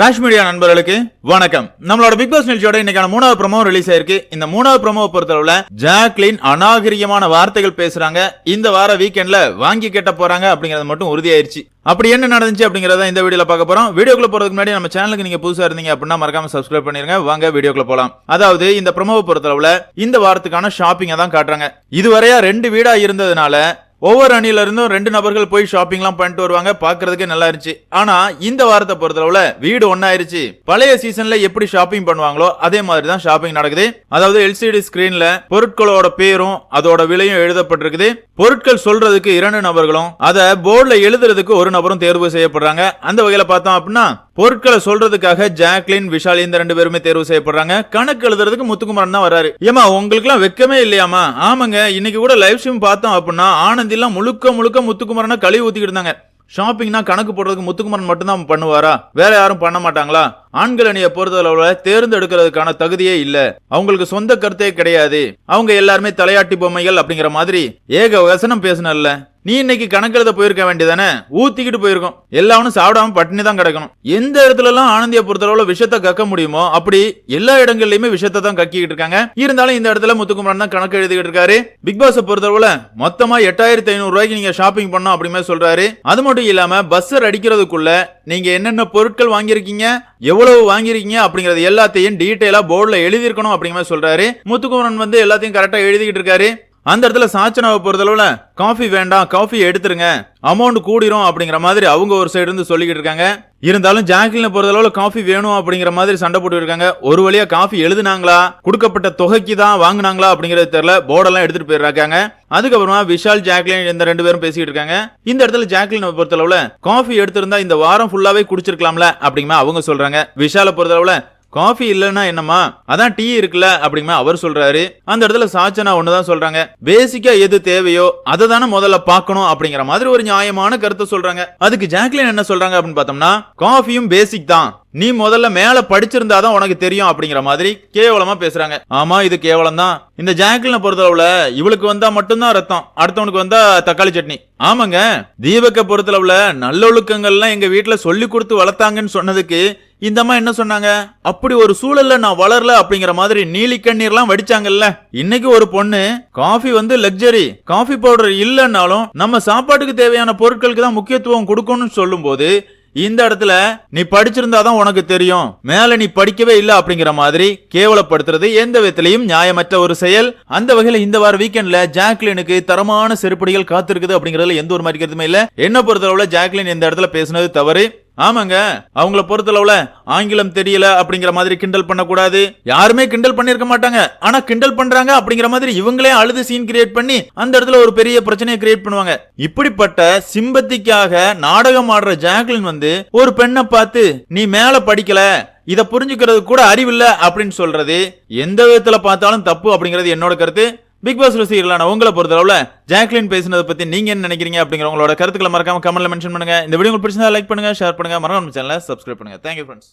Rash media நண்பர்களுக்கு வணக்கம். நம்மளோட பிக் பாஸ் நிகழ்ச்சியோட இன்னைக்கான மூணாவது ப்ரோமோ ரிலீஸ் ஆயிருக்கு. இந்த மூணாவது ப்ரோமோ பொறுத்தளவுல ஜாக்லின் அநாகரிகமான வார்த்தைகள் பேசுறாங்க. இந்த வார வீக்கெண்ட்ல வாங்கி கேட்ட போறாங்க அப்படிங்கறது மட்டும் உறுதியாயிருச்சு. அப்படி என்ன நடந்துச்சு அப்படிங்கறத இந்த வீடியோல பார்க்க போறோம். வீடியோக்குள்ள போறதுக்கு முன்னாடி நம்ம சேனலுக்கு நீங்க புதுசா இருந்தீங்க அப்படின்னா மறக்காம சப்ஸ்கிரைப் பண்ணிருங்க. வாங்க வீடியோக்குள்ள போலாம். அதாவது இந்த ப்ரோமோவை பொறுத்தளவுல இந்த வாரத்துக்கான ஷாப்பிங்கை தான் காட்டுறாங்க. இதுவரையா ரெண்டு வீடா இருந்ததுனால ஒவ்வொரு அணில இருந்தும் ரெண்டு நபர்கள் போய் ஷாப்பிங்லாம் பண்ணிட்டு வருவாங்க. பார்க்கறதுக்கு நல்லா இருந்துச்சு ஆனா இந்த வாரத்தை பொறுத்தளவுல வீடு ஒன்னாயிருச்சு பழைய சீசன்ல எப்படி ஷாப்பிங் பண்ணுவாங்களோ அதே மாதிரி தான் ஷாப்பிங் நடக்குது. அதாவது எல்சிடி ஸ்கிரீன்ல பொருட்களோட பேரும் அதோட விலையும் எழுதப்பட்டிருக்குது. பொருட்கள் சொல்றதுக்கு இரண்டு நபர்களும் அதை போர்டுல எழுதுறதுக்கு ஒரு நபரும் தேர்வு செய்யப்படுறாங்க. அந்த வகையில பார்த்தோம் அப்படின்னா பொருட்களை சொல்றதுக்காக ஜாக்லின் விஷால் இந்த ரெண்டு பேருமே தேர்வு செய்யப்படுறாங்க. கணக்கு எழுதுறதுக்கு முத்துக்குமரன் தான் வராரு ஏமா உங்களுக்கு எல்லாம் வெக்கமே இல்லையாமா ஆமாங்க இன்னைக்கு கூட லைவ் ஸ்ட்ரீம் பார்த்தோம் அப்படின்னா ஆனந்த் எல்லாம் முழுக்க முழுக்க முத்துக்குமரனை கழுவி ஊத்திக்கிட்டு இருந்தாங்க. ஷாப்பிங்னா கணக்கு போடுறதுக்கு முத்துக்குமரன் மட்டும்தான் பண்ணுவாரா? வேற யாரும் பண்ண மாட்டாங்களா? ஆண்கள் அணியை பொறுத்தளவுல தேர்ந்தெடுக்கிறதுக்கான தகுதியே இல்ல. அவங்களுக்கு சொந்த கருத்தே கிடையாது. அவங்க எல்லாருமே தலையாட்டி பொம்மைகள் அப்படிங்கிற மாதிரி ஏக வசனம் பேசினல்ல. நீ இன்னைக்கு கணக்கெழுத போயிருக்க வேண்டியதானே? ஊத்திக்கிட்டு போயிருக்கோம். எல்லாவனும் சாப்பிடாம பட்டினி தான் கிடக்கணும். எந்த இடத்துல எல்லாம் ஆனந்திய பொறுத்தளவுல விஷத்தை கக்க முடியுமோ அப்படி எல்லா இடங்கள்லயுமே விஷத்தை தான் கக்கிக்கிட்டு இருக்காங்க. இருந்தாலும் இந்த இடத்துல முத்துக்குமரன் தான் கணக்கு எழுதிக்கிட்டு இருக்காரு. பிக் பாஸ் பொறுத்தளவுல மொத்தமா எட்டாயிரத்தி ஐநூறு ரூபாய்க்கு நீங்க ஷாப்பிங் பண்ணோம் அப்படிமே சொல்றாரு. அது மட்டும் இல்லாம பஸ்ஸர் அடிக்கிறதுக்குள்ள நீங்க என்னென்ன பொருட்கள் வாங்கியிருக்கீங்க? எவ்வளவு வாங்கியிருக்கீங்க அப்படிங்கறது எல்லாத்தையும் டீட்டெயிலா போர்டில் எழுதியிருக்கணும் அப்படிங்கிற மாதிரி சொல்றாரு. முத்துக்குமரன் வந்து எல்லாத்தையும் கரெக்டாக எழுதிக்கிட்டு இருக்காரு. அந்த இடத்துல சாச்சனாவை பொறுத்தளவுல காஃபி வேண்டாம் காஃபி எடுத்துருங்க அமௌண்ட் கூடிரும் அப்படிங்கிற மாதிரி அவங்க ஒரு சைடு இருந்து சொல்லிக்கிட்டு இருக்காங்க. இருந்தாலும் ஜாக்லினை பொறுத்தளவுல காஃபி வேணும் அப்படிங்கிற மாதிரி சண்டை போட்டு இருக்காங்க. ஒரு வழியா காஃபி எழுதுனாங்களா கொடுக்கப்பட்ட தொகைக்கு தான் வாங்குனாங்களா அப்படிங்கறது தெரியல. போர்டெல்லாம் எடுத்துட்டு போயிருக்காங்க அதுக்கப்புறமா விஷால் ஜாக்லின் இந்த ரெண்டு பேரும் பேசிக்கிட்டு இருக்காங்க. இந்த இடத்துல ஜாக்லினை பொறுத்தளவுல காஃபி எடுத்திருந்தா இந்த வாரம் ஃபுல்லாவே குடிச்சிருக்கலாம்ல அப்படிங்கிற அவங்க சொல்றாங்க. விஷாலை பொறுத்தளவுல காஃபி இல்லைன்னா என்னமா அதான் டீ இருக்குல்ல அப்படிங்கிற அவர் சொல்றாரு. அந்த இடத்துல சாச்சனா ஒண்ணுதான் சொல்றாங்க. பேசிக்கா எது தேவையோ அதை தானே முதல்ல பார்க்கணும் அப்படிங்கிற மாதிரி ஒரு நியாயமான கருத்தை சொல்றாங்க. அதுக்கு ஜாக்லின் என்ன சொல்றாங்க அப்படின்னு பார்த்தோம்னா காஃபியும் பேசிக் தான். நீ முதல்ல மேல படிச்சிருந்தாதான் உனக்கு தெரியும் அப்படிங்கிற மாதிரி கேவலமா பேசுறாங்க. ஆமா இது கேவலம் தான் இந்த ஜாக்லினை பொறுத்தளவுல இவளுக்கு வந்தா மட்டும்தான் ரத்தம். அடுத்தவனுக்கு வந்தா தக்காளி சட்னி. ஆமாங்க தீபக்க பொறுத்தளவுல நல்லொழுக்கங்கள்லாம் எங்க வீட்டுல சொல்லி கொடுத்து வளர்த்தாங்கன்னு சொன்னதுக்கு இந்த அம்மா என்ன சொன்னாங்க? அப்படி ஒரு சூழல்ல நான் வளரல அப்படிங்கிற மாதிரி நீலி கண்ணீர்லாம் வடிச்சாங்கல்ல. இன்னைக்கு ஒரு பொண்ணு காஃபி வந்து லக்ஸரி காஃபி பவுடர் இல்லைன்னாலும் நம்ம சாப்பாட்டுக்கு தேவையான பொருட்களுக்கு தான் முக்கியத்துவம் கொடுக்கணும்னு சொல்லும்போது இந்த இடத்துல நீ படிச்சிருந்தாதான் உனக்கு தெரியும். மேல நீ படிக்கவே இல்ல அப்படிங்கிற மாதிரி கேவலப்படுத்துறது எந்த விதத்திலையும் நியாயமற்ற ஒரு செயல். அந்த வகையில இந்த வார வீக்கெண்ட்ல ஜாக்லினுக்கு தரமான செருப்படிகள் காத்திருக்குது அப்படிங்கறதுல எந்த ஒரு மாதிரி கருத்துமே இல்ல. என்ன பொறுத்தளவுல ஜாக்லின் இந்த இடத்துல பேசினது தவறு. ஆமாங்க. அவங்கள பொறுத்தளவுல ஆங்கிலம் தெரியல அப்படிங்கிற மாதிரி கிண்டல் பண்ணக்கூடாது. யாருமே கிண்டல் பண்ணிருக்க மாட்டாங்க. ஆனா கிண்டல் பண்றாங்க அப்படிங்கிற மாதிரி இவங்களே அழுது சீன் கிரியேட் பண்ணி அந்த இடத்துல ஒரு பெரிய பிரச்சனையை கிரியேட் பண்ணுவாங்க. இப்படிப்பட்ட சிம்பத்திக்காக நாடகம் ஆடுற ஜாக்லின் வந்து ஒரு பெண்ணை பார்த்து நீ மேல படிக்கல. இத புரிஞ்சுக்கிறது கூட அறிவில்லை. அப்படின்னு சொல்றது எந்த விதத்துல பார்த்தாலும் தப்பு அப்படிங்கிறது என்னோட கருத்து. பிக் பாஸ் ரசிகர்களான உங்களை பொறுத்தளவுல ஜாக்லின் பேசினதை பத்தி நீங்க என்ன நினைக்கிறீங்க அப்படிங்கிற உங்களோட கருத்துக்களை மறக்காம கமெண்ட்ல மென்ஷன் பண்ணுங்க. இந்த வீடியோ உங்களுக்கு பிடிச்சதா லைக் பண்ணுங்க ஷேர் பண்ணுங்க. மறக்காம சேனலை சப்ஸ்கிரைப் பண்ணுங்க. Thank you friends